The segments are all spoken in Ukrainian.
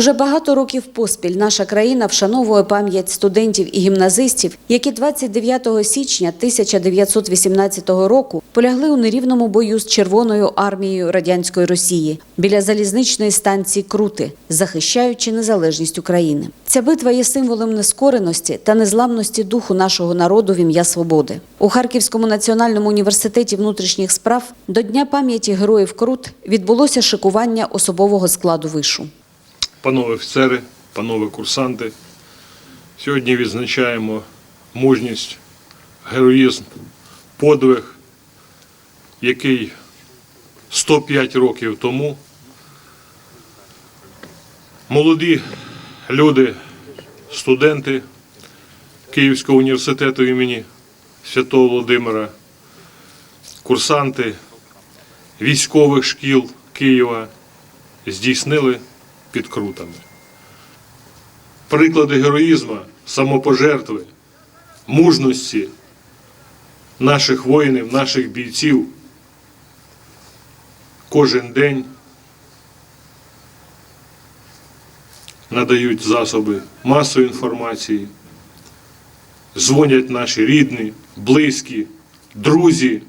Уже багато років поспіль наша країна вшановує пам'ять студентів і гімназистів, які 29 січня 1918 року полягли у нерівному бою з Червоною армією радянської Росії біля залізничної станції Крути, захищаючи незалежність України. Ця битва є символом нескореності та незламності духу нашого народу в ім'я свободи. У Харківському національному університеті внутрішніх справ до Дня пам'яті героїв Крут відбулося шикування особового складу вишу. Панове офіцери, панове курсанти, сьогодні відзначаємо мужність, героїзм, подвиг, який 105 років тому молоді люди, студенти Київського університету імені Святого Володимира, курсанти військових шкіл Києва здійснили під крутами. Приклади героїзму, самопожертви, мужності наших воїнів, наших бійців кожен день надають засоби масової інформації, дзвонять наші рідні, близькі, друзі.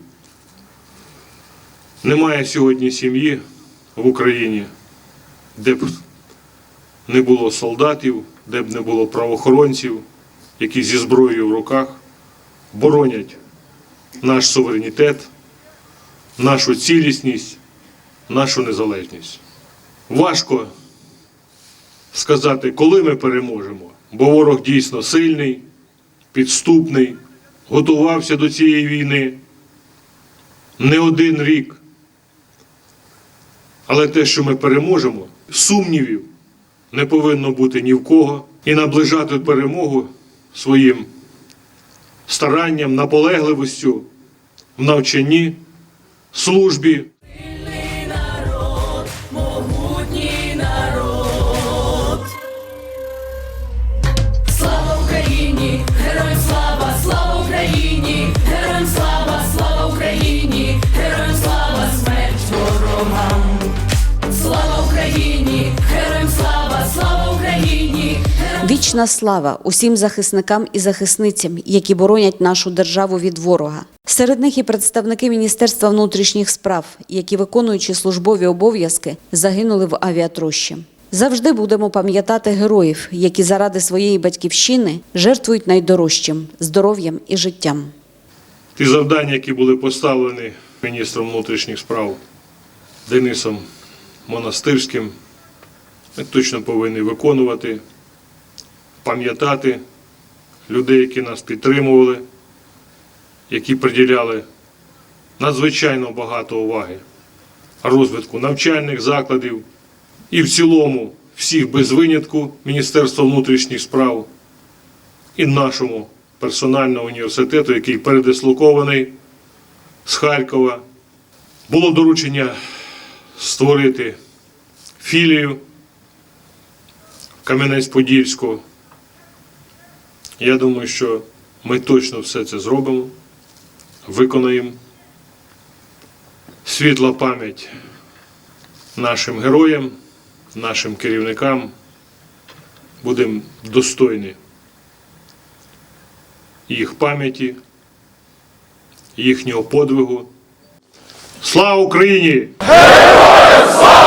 Немає сьогодні сім'ї в Україні, де б не було солдатів, де б не було правоохоронців, які зі зброєю в руках боронять наш суверенітет, нашу цілісність, нашу незалежність. Важко сказати, коли ми переможемо, бо ворог дійсно сильний, підступний, готувався до цієї війни не один рік. Але те, що ми переможемо, сумнівів не повинно бути ні в кого. І наближати перемогу своїм старанням, наполегливостю в навчанні, службі. Вічна слава усім захисникам і захисницям, які боронять нашу державу від ворога. Серед них і представники Міністерства внутрішніх справ, які, виконуючи службові обов'язки, загинули в авіатрощі. Завжди будемо пам'ятати героїв, які заради своєї батьківщини жертвують найдорожчим здоров'ям і життям. Ті завдання, які були поставлені міністром внутрішніх справ Денисом Монастирським, ми точно повинні виконувати, пам'ятати людей, які нас підтримували, які приділяли надзвичайно багато уваги розвитку навчальних закладів і в цілому всіх без винятку Міністерства внутрішніх справ і нашому персональному університету, який передислокований з Харкова. Було доручення створити філію Кам'янець-Подільську. Я думаю, що ми точно все це зробимо, виконаємо. Світла пам'ять нашим героям, нашим керівникам. Будемо достойні їх пам'яті, їхнього подвигу. Слава Україні! Героям